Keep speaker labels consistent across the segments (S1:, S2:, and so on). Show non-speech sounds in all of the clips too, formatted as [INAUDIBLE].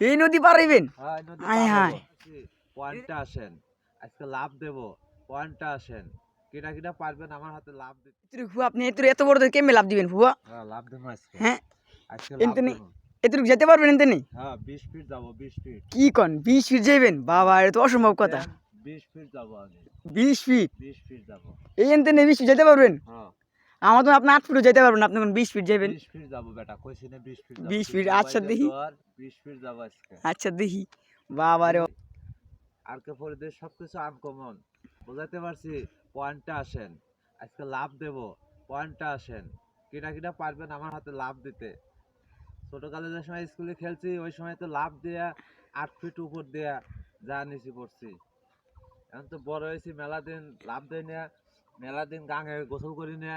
S1: এই নদী পার হইবেন?
S2: হ্যাঁ, নদী
S1: হায়
S2: পার
S1: হায়।
S2: হব। পয়েন্টটা আসেন। আজকে লাভ দেব। পয়েন্টটা আসেন। কিনা কিনা পারবেন আমার হাতে লাভ দিতে।
S1: ফুয়া আপনি এত এত বড় কেমে লাভ দিবেন ফুয়া
S2: হ্যাঁ লাভ দেবো আজকে।
S1: হ্যাঁ?
S2: আজকে লাভ। দেবো।
S1: এতটুকু যেতে পারবেন এনতে নেই
S2: হ্যাঁ বিশ ফিট যাব বিশ ফিট।
S1: কি কন বিশ ফিট যাইবেন? বাবা এটা তো অসম্ভব কথা।
S2: বিশ ফিট যাব আমি।
S1: বিশ ফিট?
S2: বিশ ফিট যাব।
S1: এই এনতে নেই বিশ ফিট যেতে পারবেন?
S2: হ্যাঁ।
S1: আমার তো আপনি আট ফুটও যেতে পারবেন না, আপনি কোন বিশ ফিট যাবেন
S2: বিশ ফিট যাব বেটা কইছি না বিশ ফিট
S1: 20 feet, আচ্ছা, দেখি।
S2: বিশ ফিট যাব আজকে।
S1: আচ্ছা দেখি বাবা রে
S2: আর কে পরিবেশ সবকিছু আনকমন বুঝাতে পারছি পয়েন্টটা আসেন। আজকে লাভ দেব পয়েন্টটা আসেন। কিনা কিনা পারবেন আমার হাতে লাভ দিতে। ছোটকালে যে সময় স্কুলে খেলছি ওই সময় তো লাভ দেয়া আট ফিট উপর দেয়া যা নিচে পড়ছি। এখন তো বড় হয়েছি মেলা দিন লাভ দেয় না মেলা দিন গাঙে গোসল করি না।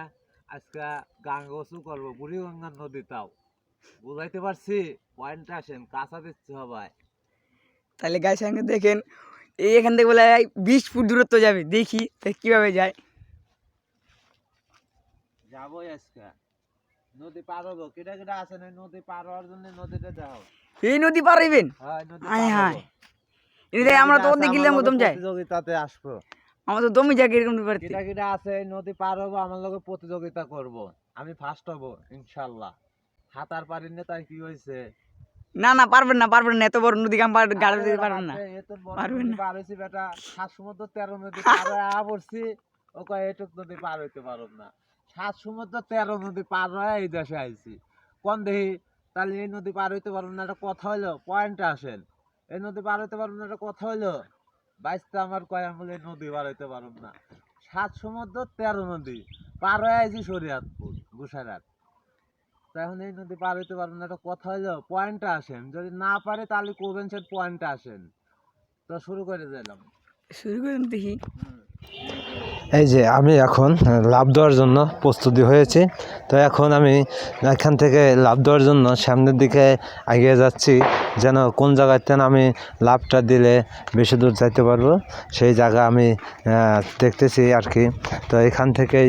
S2: আজকে গাঙে গোসল করব বুড়ি গঙ্গার নদী তাও। বুঝাইতে পারছি পয়েন্টটা আসেন কাঁচা দিচ্ছে সবাই।
S1: তাহলে গাছ সঙ্গে দেখেন এই এখান থেকে বলে বিশ ফুট দূরত্ব যাবে দেখি কীভাবে যায়।
S2: যাবোই আজকে। নদী পার হব কেটা কেটা আছে না নদী পার হওয়ার জন্য নদীটা
S1: এই নদী পার হইবেন?
S2: হ্যাঁ
S1: আমরা তো
S2: আছে,
S1: গিলাম
S2: আমার
S1: দম
S2: প্রতিযোগিতাতে আসব।
S1: তো দমই যায় এরকম পারতে
S2: কেটা কেটা আছে নদী পার হব আমার লগে প্রতিযোগিতা করব। আমি ফার্স্ট হব ইনশাল্লাহ। হাতার পারি না তাই কি হয়েছে
S1: না না পারবেন না পারবেন না এত বড় নদী গাম পার গাড়ি দিতে পারবেন না। পারবেন না।
S2: পার হয়েছি বেটা সাত সমুদ্র তেরো নদী [LAUGHS] পার হয়ে আ পড়ছি। ও কয় এটুক নদী পার হইতে পারব না। সাত সমুদ্র তেরো নদী পার হয়ে এই দেশে আইছি। কোন দেখি তাহলে এই নদী পার হইতে পারব না একটা কথা হইল পয়েন্ট আসেন। এই নদী পার হইতে পারব না একটা কথা হইল। বাইশটা আমার কয় আমলে এই নদী পার হইতে পারব না। সাত সমুদ্র তেরো নদী। পার হয়ে আইছি শরিয়াতপুর গুসারাত তা এখন এই নদী পার হইতে পারবেন না একটা কথা হইল পয়েন্টটা আসেন। যদি না পারে তাহলে কোবেন সে পয়েন্টটা আসেন। তো শুরু করে দিলাম।
S1: শুরু করুন দেখি।
S3: এই যে আমি এখন লাভ দেওয়ার জন্য প্রস্তুতি হয়েছি। তো এখন আমি এখান থেকে লাভ দেওয়ার জন্য সামনের দিকে এগিয়ে যাচ্ছি, যেন কোন জায়গাতে আমি লাভটা দিলে বেশি দূর যাইতে পারব, সেই জায়গা আমি দেখতেছি আর কি। তো এখান থেকেই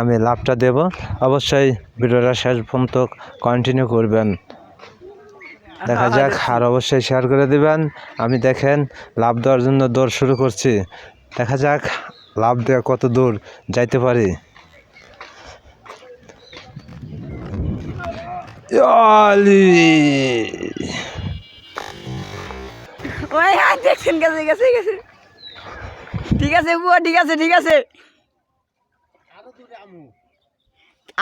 S3: আমি লাভটা দেব। অবশ্যই ভিডিওটা শেষ পর্যন্ত কন্টিনিউ করবেন। দেখা যাক, আর অবশ্যই শেয়ার করে দিবেন। আমি দেখেন, লাভ দেওয়ার জন্য দৌড় শুরু করছি। দেখা যাক লাভ দেওয়া কত দূর যাইতে পারে। ইয়ালি!
S1: হ্যাঁ দেখছেন গেছে গেছে গেছে। ঠিক আছে বুয়া ঠিক আছে ঠিক আছে।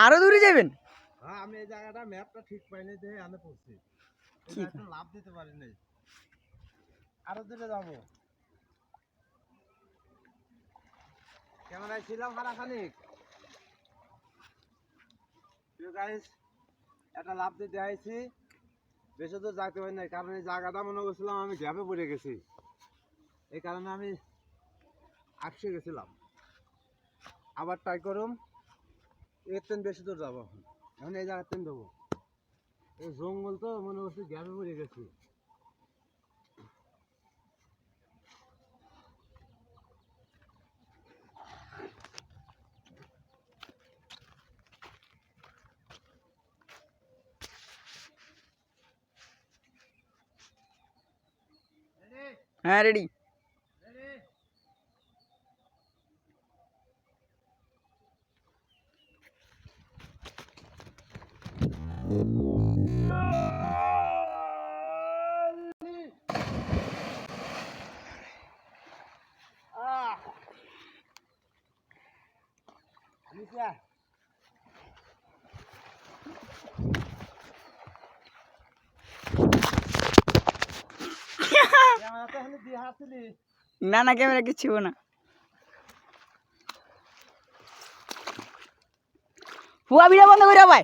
S1: আরও দূরে যাবেন?
S2: হ্যাঁ আমি এই জায়গাটা ম্যাপটা ঠিক পাইনি দেখে আনে পড়ছি। লাভ দিতে পারি আরও দূরে যাব। ক্যামেরায় ছিলাম হারাখানিক একটা লাভ দিতে আইছি। বেশি দূর যাইতে পারি নাই, কারণ এই জায়গাটা মনে করছিলাম আমি গ্যাপে পড়ে গেছি। এই কারণে আমি আটকে গেছিলাম। আবার ট্রাই করুম। এর তেন বেশি দূর যাব এখন। এই জায়গার তেন দেবো এই জঙ্গল তো মনে করছি গ্যাপে পড়ে গেছি।
S1: হ্যাঁ রেডি
S2: নিচে ক্যামেরা তো এখানে দিয়ে হাসছিলি
S1: না না ক্যামেরা কিচ্ছু না। হুয়া বিড়া বন্ধ করে ভাই।